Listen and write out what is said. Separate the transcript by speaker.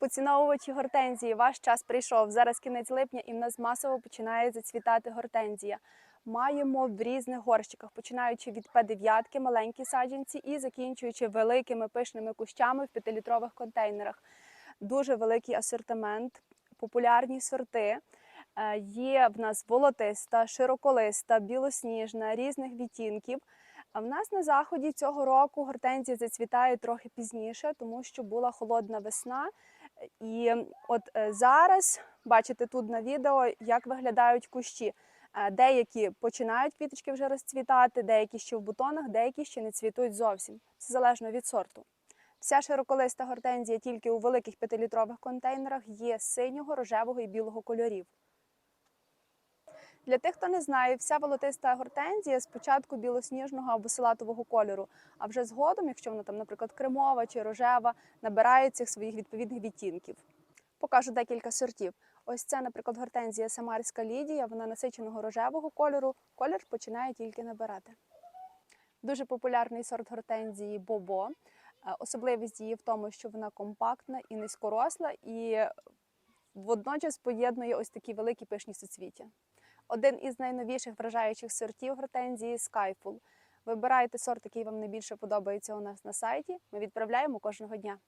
Speaker 1: Поціновувачі гортензії, ваш час прийшов. Зараз кінець липня і в нас масово починає зацвітати гортензія. Маємо в різних горщиках, починаючи від П9, маленькі саджанці, і закінчуючи великими пишними кущами в 5-літрових контейнерах. Дуже великий асортимент, популярні сорти. Е, Є в нас волотиста, широколиста, білосніжна, різних відтінків. А в нас на заході цього року гортензія зацвітає трохи пізніше, тому що була холодна весна. І от е, зараз бачите тут на відео, як виглядають кущі. Е, Деякі починають квіточки вже розцвітати, деякі ще в бутонах, деякі ще не цвітуть зовсім. Це залежно від сорту. Вся широколиста гортензія тільки у великих 5-літрових контейнерах є синього, рожевого і білого кольорів. Для тих, хто не знає, вся волотиста гортензія спочатку білосніжного або салатового кольору, а вже згодом, якщо вона там, наприклад, кремова чи рожева, набирає цих своїх відповідних відтінків. Покажу декілька сортів. Ось це, наприклад, гортензія Самарська Лідія, вона насиченого рожевого кольору. Колір починає тільки набирати. Дуже популярний сорт гортензії Бобо. Е, Особливість її в тому, що вона компактна і низькоросла, і водночас поєднує ось такі великі пишні суцвіття. Один із найновіших вражаючих сортів гортензії Skyful. Вибирайте сорт, який вам найбільше подобається у нас на сайті. Ми відправляємо кожного дня.